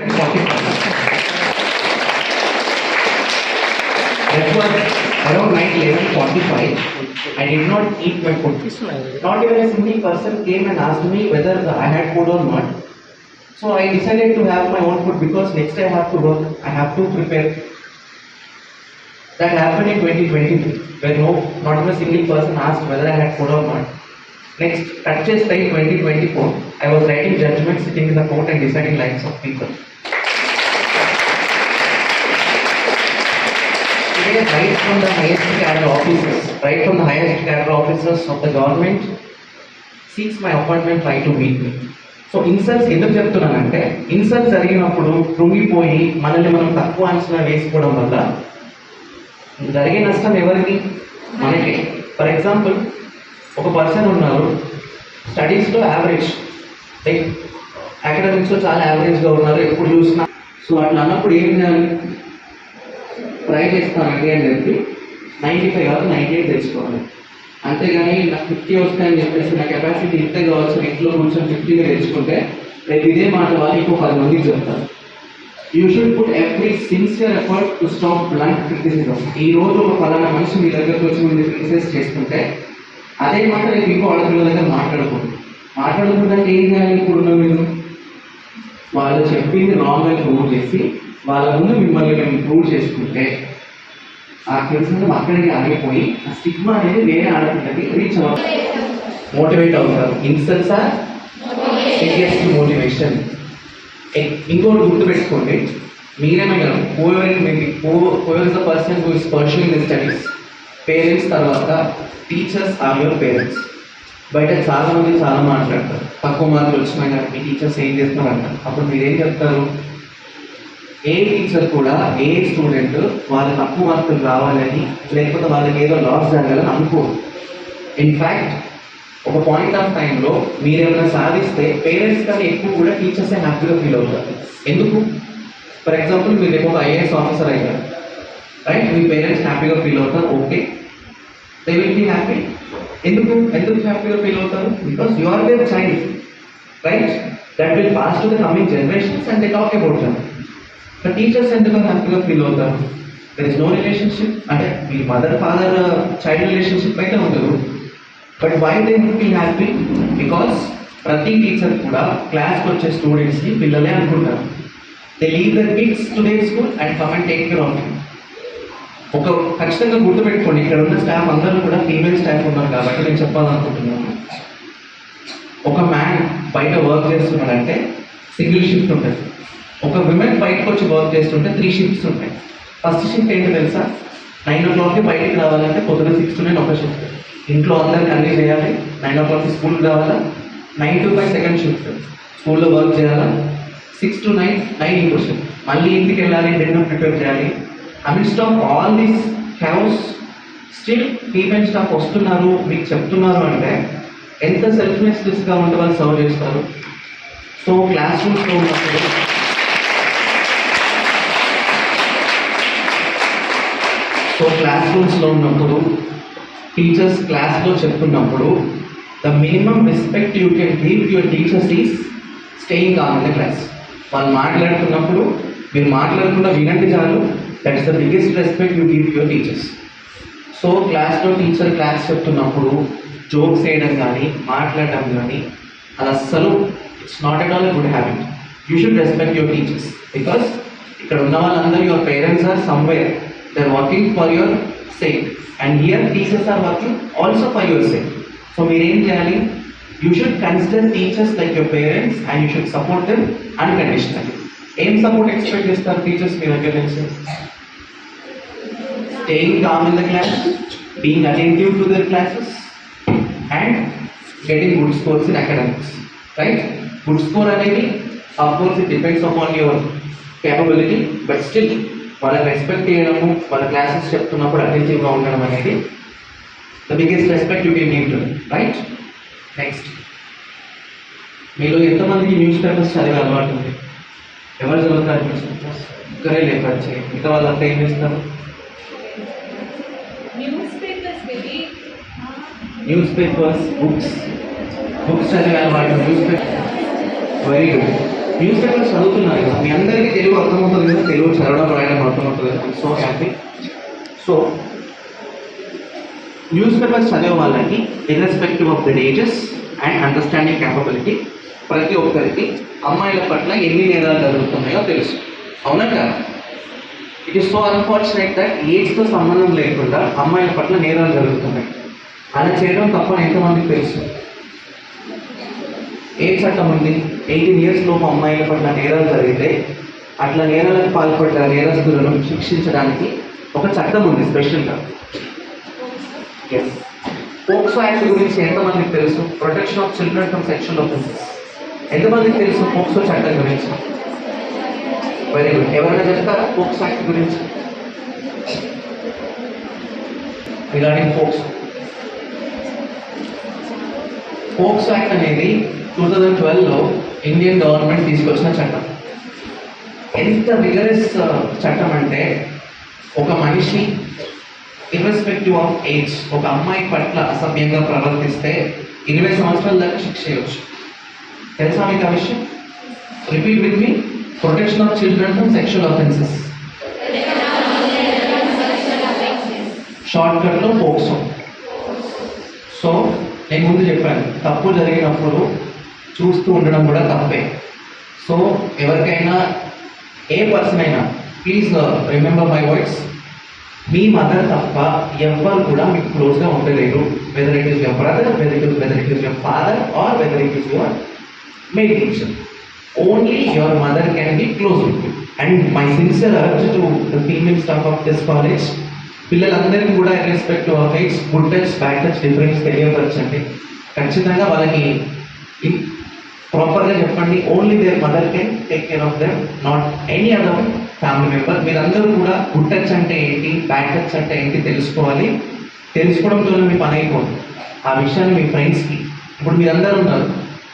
That was around night 11:45. I did not eat my food. Not even a single person came and asked me whether I had food or not. So I decided to have my own food because next day I have to work. I have to prepare. That happened in 2020, where no, not even a single person asked whether I had food or not. Next, touches time 2024, I was writing judgment sitting in the court and deciding lives of people. Today, right from the highest cadre officers, right from the highest cadre officers of the government, seeks my appointment try to meet me. So insults ఎందుకు చెప్తున్నానంటే insults జరిగినప్పుడు కృంగిపోయి మనల్ని మనం తక్కువ అంచనా వేసుకోవడం వల్ల జరిగే నష్టం ఎవరికి? మనకి. ఫర్ ఎగ్జాంపుల్ ఒక పర్సన్ ఉన్నారు స్టడీస్లో యావరేజ్ లైక్ అకాడమిక్స్లో చాలా యావరేజ్గా ఉన్నారు ఎప్పుడు చూసినా. సో అట్లా అన్నప్పుడు ఏం చేయాలి? ట్రై చేస్తానండి అని చెప్పి నైంటీ ఫైవ్ కాదు నైంటీ ఎయిట్ తెచ్చుకోవాలి అంతేగాని నాకు ఫిఫ్టీ వస్తాయని చెప్పేసి నా కెపాసిటీ ఇంతే కావచ్చు ఇంట్లో కూర్చొని ఫిఫ్టీగా తెచ్చుకుంటే రేపు ఇదే మాట వాళ్ళు ఇంకో పది మందికి చెప్తారు. You should put every sincere effort to stop blunt criticism ఈ రోజు ఒక పలానా మనిషి మీ దగ్గరకు వచ్చి మీరు క్రిటిసైజ్ చేస్తుంటే అదే మాట రేపు ఇంకో ఆడపిల్ల దగ్గర మాట్లాడకూడదు. మాట్లాడకూడదంటే ఏం చేయాలి ఇప్పుడున్న మీరు? వాళ్ళు చెప్పింది రాంగ్ అని ప్రూవ్ చేసి వాళ్ళ ముందు మిమ్మల్ని మేము ప్రూవ్ చేసుకుంటే ఆ క్రిటిసిజం అక్కడికి ఆగిపోయి ఆ స్టిగ్మా అనేది వేరే ఆడపిల్లకి రీచ్ అవ్వాలి మోటివేట్ అవుతారు. ఇన్సల్స్ ఆర్ బిగ్గెస్ట్ మోటివేషన్ ఇంకోటి గుర్తుపెట్టుకోండి. మీరేమే కదా whoever maybe whoever the person who is pursuing the studies parents తర్వాత టీచర్స్ ఆర్ యువర్ పేరెంట్స్ బయట చాలా మంది చాలా మాట్లాడతారు. తక్కువ మార్కులు వచ్చినా కానీ మీ టీచర్స్ ఏం చేస్తున్నారు అంటారు అప్పుడు మీరేం చెప్తారు? ఏ టీచర్ కూడా ఏ స్టూడెంట్ వాళ్ళకి తక్కువ మార్కులు రావాలని లేకపోతే వాళ్ళకి ఏదో లాస్ జరగాలని అనుకోరు. ఇన్ఫ్యాక్ట్ ఒక పాయింట్ ఆఫ్ టైంలో మీరు ఏమైనా సాధిస్తే పేరెంట్స్ కానీ ఎక్కువ కూడా టీచర్సే హ్యాపీగా ఫీల్ అవుతారు. ఎందుకు? ఫర్ ఎగ్జాంపుల్ మీరు రేపు ఒక ఐఏఎస్ ఆఫీసర్ అయ్యారు రైట్ మీ పేరెంట్స్ హ్యాపీగా ఫీల్ అవుతారు. Okay they will be happy ఎందుకు? ఎందుకు హ్యాపీగా ఫీల్ అవుతారు? Because you are their child right that will pass to the coming generations and they talk about them teachers ఎంతగా హ్యాపీగా ఫీల్ అవుతారు దర్ ఇస్ నో రిలేషన్షిప్ అంటే మీ మదర్ ఫాదర్ చైల్డ్ రిలేషన్షిప్ అయితే ఉండదు but why they feel happy because ప్రతి teacher కూడా క్లాస్కి వచ్చే స్టూడెంట్స్కి పిల్లలే అనుకుంటారు. They leave their kids to the school and come and take care of ఒక ఖచ్చితంగా గుర్తుపెట్టుకోండి ఇక్కడ ఉన్న స్టాఫ్ అందరూ కూడా ఫీమేల్ స్టాఫ్ ఉన్నారు కాబట్టి నేను చెప్పాలనుకుంటున్నాను. ఒక మ్యాన్ బయట వర్క్ చేస్తున్నాడంటే సింగిల్ షిఫ్ట్ ఉంటుంది. ఒక విమెన్ బయటకు వచ్చి వర్క్ చేస్తుంటే త్రీ షిఫ్ట్స్ ఉంటాయి. ఫస్ట్ షిఫ్ట్ ఏంటి తెలుసా? నైన్ ఓ క్లాక్కి బయటకు రావాలంటే పొద్దున సిక్స్ టు నైన్ ఒక షిఫ్ట్ ఇంట్లో అందరికి అన్నీ చేయాలి. నైన్ ఓ క్లాక్కి స్కూల్కి రావాలా? Nine to five second shift స్కూల్లో వర్క్ చేయాలా? సిక్స్ టు నైన్ నైన్ ఇంకో షిఫ్ట్ మళ్ళీ ఇంటికి వెళ్ళాలి డిన్నర్ ప్రిపేర్ చేయాలి. Amidst of all these hours still female staff వస్తున్నారు. మీకు చెప్తున్నారు అంటే ఎంత సెల్ఫ్లెస్గా ఉంటే వాళ్ళు సర్వ్ చేస్తారు? సో క్లాస్ రూమ్స్లో ఉన్నప్పుడు సో క్లాస్ రూమ్స్లో ఉన్నప్పుడు టీచర్స్ క్లాస్లో చెప్తున్నప్పుడు the minimum respect you can give your teachers is staying calm in the class వాళ్ళు మాట్లాడుతున్నప్పుడు మీరు మాట్లాడకుండా వినండి చాలు. That is the biggest respect you give your teachers so క్లాస్లో టీచర్ క్లాస్ చెప్తున్నప్పుడు జోక్స్ వేయడం కానీ మాట్లాడడం కానీ అది అస్సలు it's not at all good habit you should respect your teachers because ఇక్కడ ఉన్న వాళ్ళందరూ your parents are somewhere They are working for your sake and here teachers are working also for your sake so మీరేం చేయాలి you should consider teachers like your parents and you should support them unconditionally ఏం support expect చేస్తారు teachers మీ దగ్గర నుంచి staying calm in the class, being attentive to their classes, and getting good scores in academics. Right? Good score అనేది of course it depends upon your capability, but still వాళ్ళకి respect చేయడము వాళ్ళ classes చెప్తున్నప్పుడు అటెంటివ్గా ఉండడం అనేది the biggest respect you can give to right next మీలో ఎంతమందికి న్యూస్ పేపర్స్ చదివే అలవాటు ఉంది? ఎవరు చదువుతారు న్యూస్ పేపర్స్ ఒక్కరే లేపారు చేయండి మిగతా వాళ్ళంతా ఏం చేస్తారు? న్యూస్ పేపర్స్ వెళ్ళి న్యూస్ పేపర్స్ బుక్స్ బుక్స్ చదివే అలవాటు. News paper very good news paper చదువుతున్నారు కదా మీ అందరికీ తెలుగు అర్థమవుతుంది కదా తెలుగు చదవడం రాయడం అర్థమవుతుంది కదా so happy so news paper చదివే వాళ్ళకి irrespective of their ages and understanding capability ప్రతి ఒక్కరికి అమ్మాయిల పట్ల ఎన్ని నేరాలు జరుగుతున్నాయో తెలుసు. అవునా కదా? It is so unfortunate that ఏజ్తో సంబంధం లేకుండా అమ్మాయిల పట్ల నేరాలు జరుగుతున్నాయి. అలా చేయడం తప్పని ఎంతమందికి తెలుసు? ఏం చట్టం ఉంది ఎయిటీన్ ఇయర్స్ లోపు అమ్మాయిల పట్ల నేరాలు జరిగితే అట్లా నేరాలకు పాల్పడ్డ నేరస్తులను శిక్షించడానికి ఒక చట్టం ఉంది స్పెషల్గా. ఎస్ పోక్సో యాక్ట్ గురించి ఎంతమందికి తెలుసు? Protection of children from sexual offences ఎంతమందికి తెలుసు పోక్సో చట్టం గురించి? వెరీ గుడ్ ఎవరైనా చెప్తారా పోక్సో యాక్ట్ గురించి? రిగార్డింగ్ పోక్సో పోక్సో యాక్ట్ అనేది టూ థౌజండ్ ట్వెల్వ్లో ఇండియన్ గవర్నమెంట్ తీసుకొచ్చిన చట్టం. ఎంత రిగరస్ uh, చట్టం అంటే ఒక మనిషి ఇర్రెస్పెక్టివ్ ఆఫ్ ఏజ్ ఒక అమ్మాయి పట్ల అసభ్యంగా ప్రవర్తిస్తే ఇరవై సంవత్సరాల దాకా శిక్ష చేయవచ్చు తెలుసా మీకు ఆ విషయం? Repeat with me protection of children from sexual offences short కట్లో పోక్సో. సో నేను ముందు చెప్పాను తప్పు జరిగినప్పుడు చూస్తూ ఉండడం కూడా తప్పే. సో ఎవరికైనా ఏ పర్సన్ అయినా ప్లీజ్ రిమెంబర్ మై వాయిస్ మీ మదర్ తప్ప ఎవ్వరు కూడా మీకు క్లోజ్గా ఉండలేరు. Whether it is your brother whether it whether it is your father or whether it is your main teacher only your mother can be close with you and my sincere urge to the female staff of this college పిల్లలందరికీ కూడా respect to aids good touch bad touch difference తెలియపరచండి. ఖచ్చితంగా వాళ్ళకి ప్రాపర్గా చెప్పండి. Only their mother can take care of them not any other family member మీరందరూ కూడా good touch అంటే ఏంటి బ్యాడ్ టచ్ అంటే ఏంటి తెలుసుకోవాలి. తెలుసుకోవడంతో మీ పని అయిపోదు ఆ విషయాన్ని మీ ఫ్రెండ్స్కి ఇప్పుడు మీరందరూ ఉంటారు.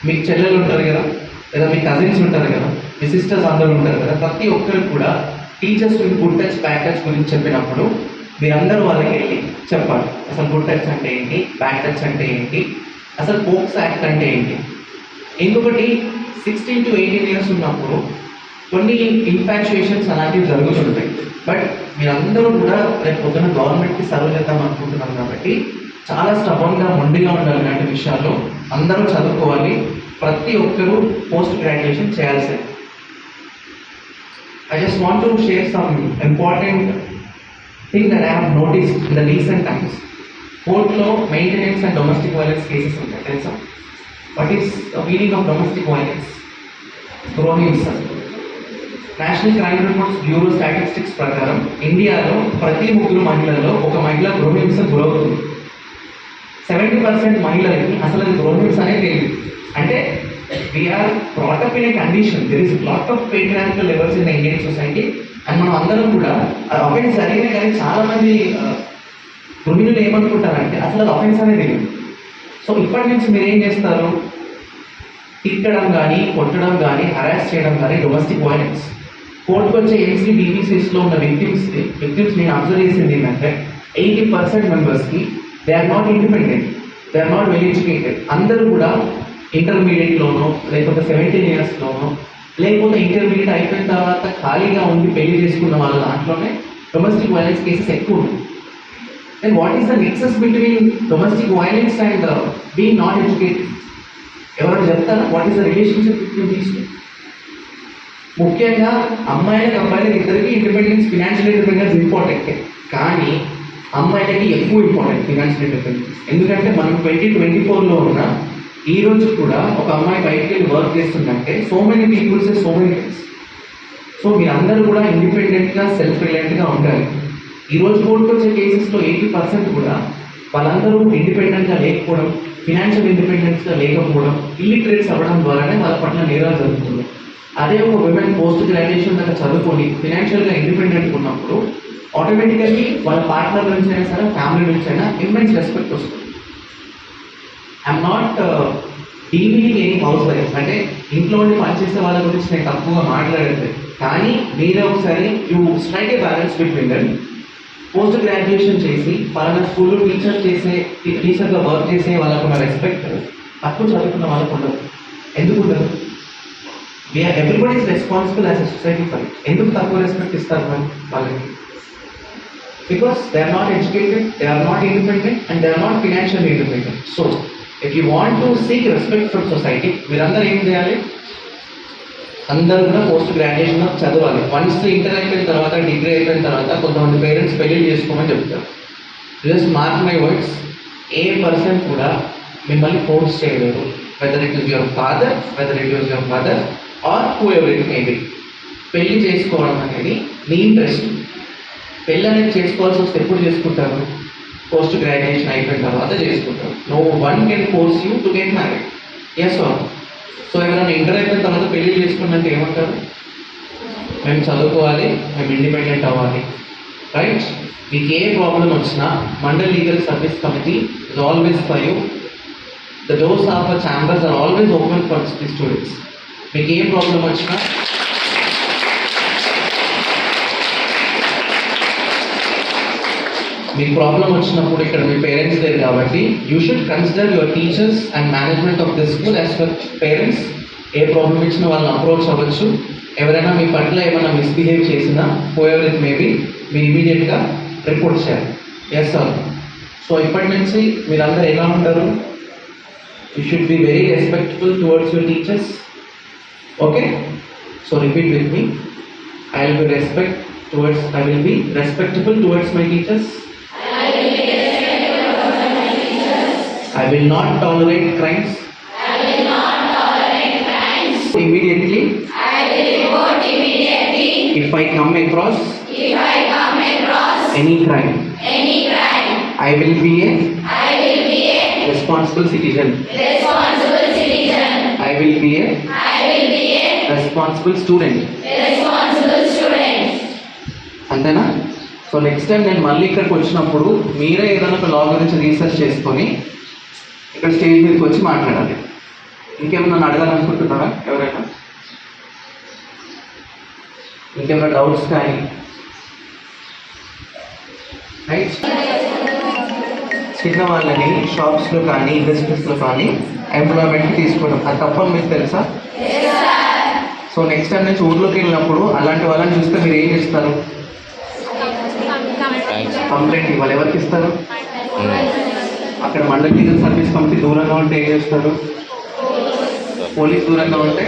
మీకు చెల్లెలు ఉంటారు కదా లేదా మీ కజిన్స్ ఉంటారు కదా మీ సిస్టర్స్ అందరూ ఉంటారు కదా ప్రతి ఒక్కరికి కూడా టీచర్స్ మీకు గుడ్ టచ్ బ్యాడ్ టచ్ గురించి చెప్పినప్పుడు మీరందరూ వాళ్ళకి వెళ్ళి చెప్పాలి. అసలు గుడ్ టచ్ అంటే ఏంటి బ్యాడ్ టచ్ అంటే ఏంటి అసలు పోక్స్ యాక్ట్ అంటే ఏంటి? ఇంకొకటి సిక్స్టీన్ టు ఎయిటీన్ ఇయర్స్ ఉన్నప్పుడు కొన్ని ఇన్ఫాక్చుయేషన్స్ అలాంటివి జరుగుతుంటాయి బట్ మీరందరూ కూడా రేపు పొద్దున గవర్నమెంట్కి సర్వ్ చేద్దాం అనుకుంటున్నాం కాబట్టి చాలా స్టబన్గా మొండిగా ఉండాలి ఇలాంటి విషయాల్లో. అందరూ చదువుకోవాలి. ప్రతి ఒక్కరూ పోస్ట్ గ్రాడ్యుయేషన్ చేయాల్సింది. I just want to share some important thing that I have noticed in the recent times. కోర్టులో maintenance and domestic violence cases ఉంటాయి తెలుసా? But is the meaning of domestic violence గృహహింస national crime reports bureau statistics ప్రకారం ఇండియాలో ప్రతి ముగ్గురు మహిళల్లో ఒక మహిళ గృహహింస గురవుతుంది. సెవెంటీ పర్సెంట్ మహిళలకి అసలు అది గృహహింస అనేది తెలియదు. అంటే we are brought up in a condition there is lot of patriarchal levels in Indian society and మనం అందరం కూడా అది అఫెన్స్ జరిగినా కానీ చాలామంది గృహిణులు uh, ఏమనుకుంటారంటే అసలు అది అఫెన్స్ అనేది తెలియదు. సో ఇప్పటి నుంచి మీరు ఏం చేస్తారు? తిట్టడం కానీ కొట్టడం కానీ హరాస్ చేయడం కానీ డొమెస్టిక్ వైలెన్స్ కోర్టుకు వచ్చే ఏసీ బీబీసీస్లో ఉన్న విక్టిమ్స్ విక్టిమ్స్ నేను అబ్జర్వ్ చేసింది ఏంటంటే ఎయిటీ పర్సెంట్ మెంబర్స్కి they are not independent they are not well educated అందరూ కూడా ఇంటర్మీడియట్లోనో లేకపోతే సెవెంటీన్ ఇయర్స్లోనో లేకపోతే ఇంటర్మీడియట్ అయిపోయిన తర్వాత ఖాళీగా ఉండి పెళ్ళి చేసుకున్న వాళ్ళ దాంట్లోనే డొమెస్టిక్ వైలెన్స్ కేసెస్ ఎక్కువ ఉన్నాయి. Then what is the nexus between domestic violence and uh, being not educated? ఎవరైనా చెప్తారా? What is the relationship between these ముఖ్యంగా అమ్మాయిలకి అబ్బాయిలకి ఇద్దరికి ఇండిపెండెన్స్ ఫినాన్షియల్ ఇండిపెండెన్స్ ఇంపార్టెంట్ కానీ అమ్మాయిలకి ఎక్కువ ఇంపార్టెంట్ ఫినాన్షియల్ ఇండిపెండెన్స్ ఎందుకంటే మనం ట్వంటీ ట్వంటీ ఫోర్లో ఉన్న ఈ రోజు కూడా ఒక అమ్మాయి బయటికి వెళ్ళి వర్క్ చేస్తుందంటే so many peoples so many things so మీరందరూ కూడా ఇండిపెండెంట్గా సెల్ఫ్ రిలయంట్గా ఉండాలి. ఈరోజు కోర్టుకు వచ్చే కేసెస్లో ఎయిటీ పర్సెంట్ కూడా వాళ్ళందరూ ఇండిపెండెంట్గా లేకపోవడం ఫినాన్షియల్ ఇండిపెండెన్స్గా లేకపోవడం ఇల్లిటరేట్స్ అవ్వడం ద్వారానే వాళ్ళ పట్ల నేరాలు జరుగుతుంది. అదే ఒక విమెన్ పోస్ట్ గ్రాడ్యుయేషన్ దాకా చదువుకొని ఫినాన్షియల్గా ఇండిపెండెంట్ ఉన్నప్పుడు ఆటోమేటికల్లీ వాళ్ళ పార్ట్నర్ నుంచి అయినా సరే ఫ్యామిలీ నుంచి అయినా ఇమ్మెన్స్ రెస్పెక్ట్ వస్తుంది. I'm not deeming any house wife అంటే ఇంట్లో ఉండి పనిచేసే వాళ్ళ గురించి నేను తక్కువగా మాట్లాడలేదు. కానీ మీరే ఒకసారి you strike a balance between them post graduation చేసి పలానా స్కూల్లో టీచర్ చేసే టీచర్గా వర్క్ చేసే వాళ్ళకున్న రెస్పెక్ట్ తక్కువ చదువుకున్న వాళ్ళకు ఉండదు. ఎందుకు ఉండదు? We are everybody's responsible as a society for ఎందుకు తక్కువ రెస్పెక్ట్ ఇస్తారు మనం వాళ్ళకి? Because they are not educated they are not independent and they are not financial independent so if you want to seek respect from society మీరందరూ ఏం చేయాలి? అందరూ కూడా పోస్ట్ గ్రాడ్యుయేషన్ చదవాలి. వన్స్ ఇంటర్ అయిపోయిన తర్వాత డిగ్రీ అయిపోయిన తర్వాత కొంతమంది పేరెంట్స్ పెళ్ళి చేసుకోమని చెప్తారు. Just mark my words A person కూడా మిమ్మల్ని ఫోర్స్ చేయలేరు. Whether it is your father whether it is your mother or whoever it maybe పెళ్ళి చేసుకోవడం అనేది మీ ఇంట్రెస్ట్ పెళ్ళి అనేది చేసుకోవాల్సి వస్తే ఎప్పుడు చేసుకుంటారు? పోస్ట్ గ్రాడ్యుయేషన్ అయిపోయిన తర్వాత చేసుకుంటారు. No one can force you to get married S R so ఎవరైనా ఇంటర్ అయిపోయిన తర్వాత పెళ్ళి చేసుకున్నంటే ఏమంటారు? మేము చదువుకోవాలి మేము ఇండిపెండెంట్ అవ్వాలి. రైట్ మీకు ఏ ప్రాబ్లం వచ్చినా mandal legal service committee is always for you the doors of the chambers are always open for the students మీకు ఏ ప్రాబ్లం వచ్చినా మీకు ప్రాబ్లం వచ్చినప్పుడు ఇక్కడ మీ పేరెంట్స్ లేరు కాబట్టి you should consider your teachers and management of the school as for parents A problem ఇచ్చినా వాళ్ళని అప్రోచ్ అవ్వచ్చు. ఎవరైనా మీ పట్ల ఏమైనా మిస్బిహేవ్ చేసినా పోయర్ ఇట్ మేబీ మీరు ఇమీడియట్గా రిపోర్ట్ చేయాలి. ఎస్ సార్ సో ఇప్పటి నుంచి మీరందరూ ఎలా ఉంటారు? You should be very respectful towards your teachers okay so repeat with me I will be respect towards I will be respectable towards my teachers I will not tolerate crimes. I will not tolerate crimes. Immediately. I will report immediately. If I come across. If I come across. Any crime. Any crime. I will be a. I will be a. Responsible citizen. responsible citizen, I will be a. I will be a Responsible student. responsible student. అంతేనా so next time నేను మళ్ళీ ఇక్కడికి వచ్చినప్పుడు మీరే ఏదైనా ఒక లా గురించి research చేసుకొని ఇక్కడ స్టేజ్ మీదకి వచ్చి మాట్లాడాలి. ఇంకేమైనా నన్ను అడగాలనుకుంటున్నారా? ఎవరైనా? ఇంకేమైనా డౌట్స్ కానీ? రైట్ చిన్న వాళ్ళని షాప్స్లో కానీ ఇండస్ట్రీస్లో కానీ ఎంప్లాయ్మెంట్కి తీసుకోవడం. అది తప్పని మీకు తెలుసా? సో నెక్స్ట్ టైం నుంచి ఊర్లోకి వెళ్ళినప్పుడు అలాంటి వాళ్ళని చూస్తే మీరు ఏం చేస్తారు? కంప్లైంట్ ఇవ్వాలి. ఎవరికి ఇస్తారు? అక్కడ మండల లీగల్ సర్వీస్ కమిటీ దూరంగా ఉంటే ఏం చేస్తున్నాడు పోలీస్ దూరంగా ఉంటే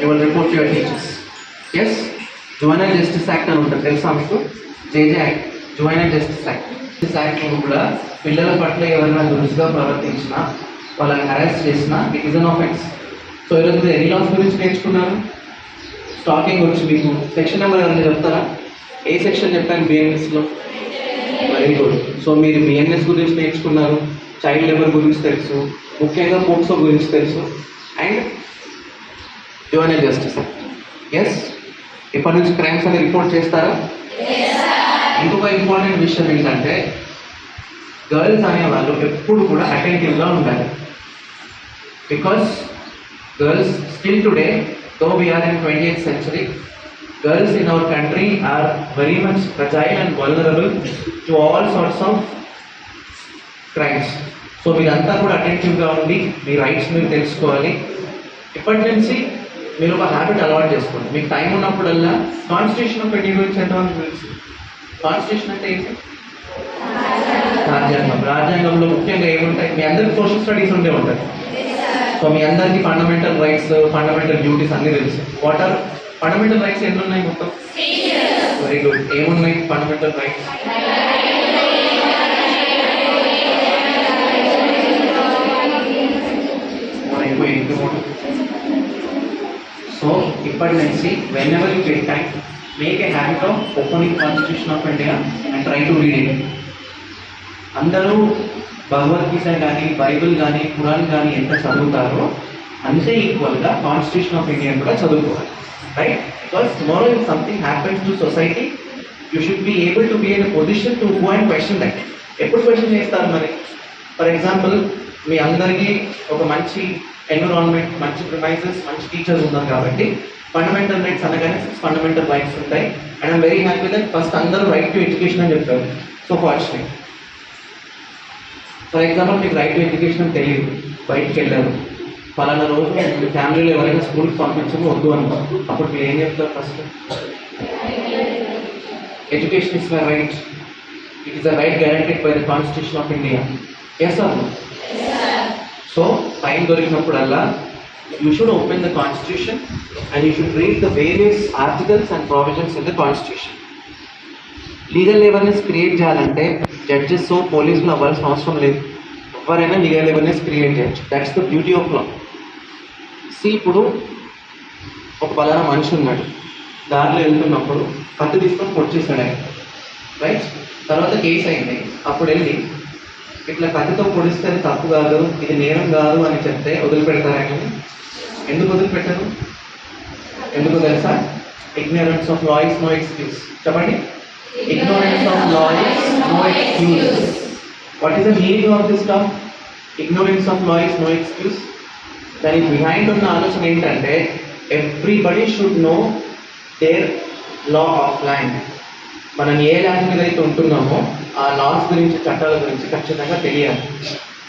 you will report your teachers yes juvenile justice act అని ఉంటుంది. తెలుసా మీకు? JJ act juvenile justice act justice act కూడా పిల్లల పట్ల ఎవరైనా దురుసుగా ప్రవర్తించినా వాళ్ళని హెరాస్ చేసినా it is an offence so ఈరోజు మీరు ఎన్ని లాస్ గురించి నేర్చుకున్నారు? స్టాకింగ్ వచ్చి మీకు సెక్షన్ నెంబర్ ఏమైనా చెప్తారా? ఏ సెక్షన్ చెప్పాను బిఎంఎస్లో వెరీ గుడ్ సో మీరు బిఎన్ఎస్ గురించి నేర్చుకున్నారు చైల్డ్ లేబర్ గురించి తెలుసు ముఖ్యంగా పోక్సో గురించి తెలుసు. అండ్ జువనల్ జస్టిస్ ఎస్ ఇప్పటి నుంచి క్రైమ్స్ అని రిపోర్ట్ చేస్తారా? ఇంకొక ఇంపార్టెంట్ విషయం ఏంటంటే గర్ల్స్ అనేవాళ్ళు ఎప్పుడు కూడా అటెంటివ్గా ఉండాలి. Because girls still today though we are in twenty eighth century girls in our country are very much fragile and vulnerable to all sorts of crimes so మీరంతా కూడా అటెంటివ్గా ఉండి మీ రైట్స్ మీరు తెలుసుకోవాలి. ఇప్పటి నుంచి మీరు ఒక హ్యాబిట్ అలవాటు చేసుకోండి. మీకు టైం ఉన్నప్పుడల్లా కాన్స్టిట్యూషన్ ఆఫ్ ఇండియా గురించి ఎంతమంది తెలుసు? కాన్స్టిట్యూషన్ అంటే ఏంటి? రాజ్యాంగం. రాజ్యాంగంలో ముఖ్యంగా ఏముంటాయి? మీ అందరికి సోషల్ స్టడీస్ ఉండే ఉంటాయి. సో మీ అందరికీ ఫండమెంటల్ రైట్స్ ఫండమెంటల్ డ్యూటీస్ అన్నీ తెలుసు. వాట్ ఆర్ ఫండమెంటల్ రైట్స్ ఎన్ని ఉన్నాయి మొత్తం? వెరీ గుడ్ ఏమున్నాయి ఫండమెంటల్ రైట్స్ సో ఇప్పటి నుంచి whenever you get time make a habit of opening constitution of India and try to read it అందరూ భగవద్గీత కానీ బైబిల్ కానీ ఖురాన్ కానీ ఎంత చదువుతారో అంతే ఈక్వల్గా కాన్స్టిట్యూషన్ ఆఫ్ ఇండియా కూడా చదువుకోవాలి. Right tomorrow if something something to society, society you should be able to in a position to go and question that. ఎప్పుడు క్వశ్చన్ చేస్తారు మరి? ఫర్ ఎగ్జాంపుల్ మీ అందరికీ ఒక మంచి ఎన్విరాన్మెంట్ మంచి ప్రిమైజెస్ మంచి టీచర్స్ ఉన్నారు కాబట్టి ఫండమెంటల్ రైట్స్ అనగానే సిక్స్ ఫండమెంటల్ రైట్స్ ఉంటాయి. And I'm very happy that first అందరూ రైట్ టు ఎడ్యుకేషన్ అని చెప్తారు సో ఫార్చునేట్ ఫర్ ఎగ్జాంపుల్ మీకు రైట్ టు ఎడ్యుకేషన్ తెలియదు. బయటికి వెళ్ళారు. పలానా రోజు మీ ఫ్యామిలీలో ఎవరైనా స్కూల్కి పంపించము వద్దు అనుకో అప్పుడు మీరు ఏం చెప్తారు first education is my right it is a right guaranteed by the constitution of India yes so time దొరికినప్పుడల్లా you should open the constitution and you should read the various articles and provisions in the constitution legal awareness create చేయాలంటే judges పోలీసులు అవ్వాల్సిన అవసరం లేదు. ఎవరైనా legal awareness create చేయొచ్చు. That's the beauty of law see ఇప్పుడు ఒక పలానా మనిషి ఉన్నాడు. దారిలో వెళ్తున్నప్పుడు కత్తి తీసుకొని పొడిచేశాడు ఆయన. రైట్ తర్వాత కేసు అయింది. అప్పుడు వెళ్ళి ఇట్లా కత్తితో పొడిస్తే అది తప్పు కాదు ఇది నేరం కాదు అని చెప్తే వదిలిపెడతారు ఎందుకు వదిలిపెట్టరు? ఎందుకు తెలుసా? Ignorance of law is no excuse చెప్పండి. Ignorance of law is no no excuse. What is the of of this term? Ignorance of law is. దానికి బిహైండ్ ఉన్న ఆలోచన ఏంటంటే everybody should know their law of land మనం ఏ land మీద అయితే ఉంటున్నామో ఆ లాస్ గురించి చట్టాల గురించి ఖచ్చితంగా తెలియాలి.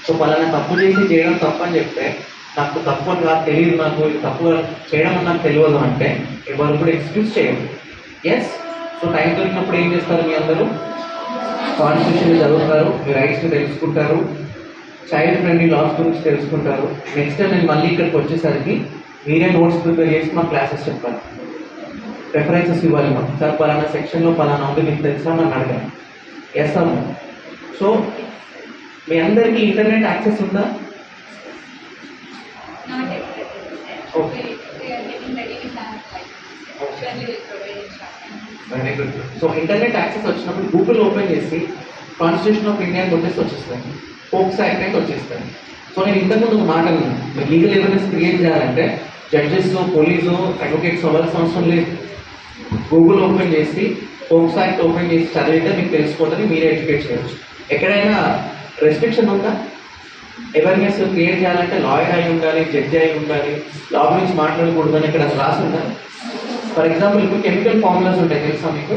సో పలానా తప్పు చేసి చేయడం తప్పని చెప్తే నాకు తప్పు అని నాకు తెలియదు నాకు ఇది తప్పు చేయడం అని నాకు తెలియదు అంటే ఎవరు కూడా ఎక్స్క్యూజ్ చేయరు. ఎస్ సో టైం దొరికినప్పుడు ఏం చేస్తారు మీ అందరూ? కాన్స్టిట్యూషన్ చదువుతారు మీ రైట్స్ని తెలుసుకుంటారు. చైల్డ్ ఫ్రెండ్లీ లాస్ గురించి తెలుసుకుంటారు. నెక్స్ట్ టైం నేను మళ్ళీ ఇక్కడికి వచ్చేసరికి మీరే నోట్స్ ప్రిపేర్ చేసి మా క్లాసెస్ చెప్పాలి రెఫరెన్సెస్ ఇవ్వాలి మాకు. సార్ పలానా సెక్షన్లో పలానా ఉంది మీకు తెలుసా నన్ను అడగాలి ఎస్ అమ్మ సో మీ అందరికీ ఇంటర్నెట్ యాక్సెస్ ఉందా? instructions. Very good so internet access వచ్చినప్పుడు గూగుల్ ఓపెన్ చేసి కాన్స్టిట్యూషన్ ఆఫ్ ఇండియా కొట్టేసి వచ్చేస్తాయి. ఫోక్స్ యాక్ట్ అయితే వచ్చేస్తాయి. సో నేను ఇంతకుముందు ఒక మాట అన్నాను. లీగల్ అవేర్నెస్ క్రియేట్ చేయాలంటే జడ్జెస్ పోలీసు అడ్వకేట్స్ అవ్వాల్సిన అవసరం లేదు. గూగుల్ ఓపెన్ చేసి ఫోక్స్ యాక్ట్ ఓపెన్ చేసి చదివితే మీకు తెలిసిపోతుంది మీరే ఎడ్యుకేట్ చేయొచ్చు. ఎక్కడైనా రెస్ట్రిక్షన్ ఉందా? అవేర్నెస్ క్రియేట్ చేయాలంటే లాయర్ అయి ఉండాలి జడ్జి అయి ఉండాలి లా గురించి మాట్లాడకూడదు అని ఇక్కడ రాసి ఉండాలి ఫర్ ఎగ్జాంపుల్ ఇప్పుడు కెమికల్ ఫార్ములాస్ ఉంటాయి తెలుసా మీకు?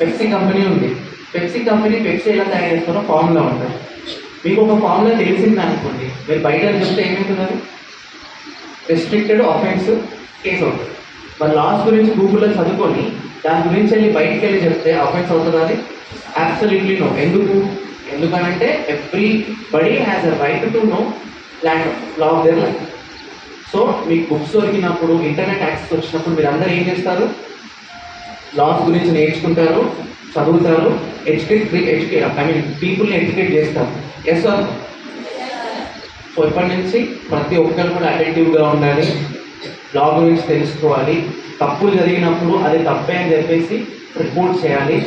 పెప్సీ కంపెనీ ఉంది. పెప్సీ కంపెనీ పెప్సీ ఎలా తయారు చేస్తారో ఫార్ములా ఉంటుంది మీకు ఒక ఫార్ములా తెలిసింది అనుకోండి మీరు బయట చూస్తే ఏమవుతున్నారు రెస్ట్రిక్టెడ్ ఆఫెన్స్ కేసు అవుతుంది. మరి లాస్ గురించి గూగుల్లో చదువుకొని దాని గురించి వెళ్ళి బయటకు వెళ్ళి చెప్తే అఫెన్స్ అవుతుంది అది? అబ్సల్యూట్లీ నో ఎందుకు? ఎందుకనంటే every body has a right to know land law of their life so మీకు బుక్స్ దొరికినప్పుడు ఇంటర్నెట్ యాక్సెస్ వచ్చినప్పుడు మీరు అందరూ ఏం చేస్తారు? లాస్ గురించి నేర్చుకుంటారు. చదువుతారు ఎడ్యుకేట్ ఎడ్యుకేట్ ఐ మీన్ పీపుల్ని ఎడ్యుకేట్ చేస్తారు. ఎస్ సార్ సో ఇప్పటి నుంచి ప్రతి ఒక్కరు కూడా అటెంటివ్గా ఉండాలి లా గురించి తెలుసుకోవాలి తప్పులు జరిగినప్పుడు అది తప్పే అని చెప్పేసి రిపోర్ట్ చేయాలి.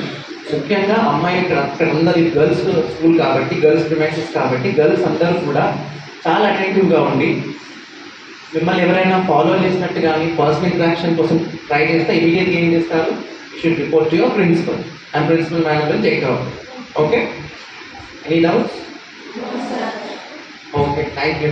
ముఖ్యంగా అమ్మాయి ఇక్కడ అక్కడ ఉన్నది గర్ల్స్ స్కూల్ కాబట్టి గర్ల్స్ ప్రిమైసెస్ కాబట్టి గర్ల్స్ అందరూ కూడా చాలా అటెంటివ్గా ఉండి మిమ్మల్ని ఎవరైనా ఫాలో చేసినట్టు కానీ పర్సనల్ ఇంట్రాక్షన్ కోసం ట్రై చేస్తే ఇమీడియట్గా ఏం చేస్తారు? should report to your principal and principal madam will take care of it. Okay? Any doubts? No, sir. Okay, thank you.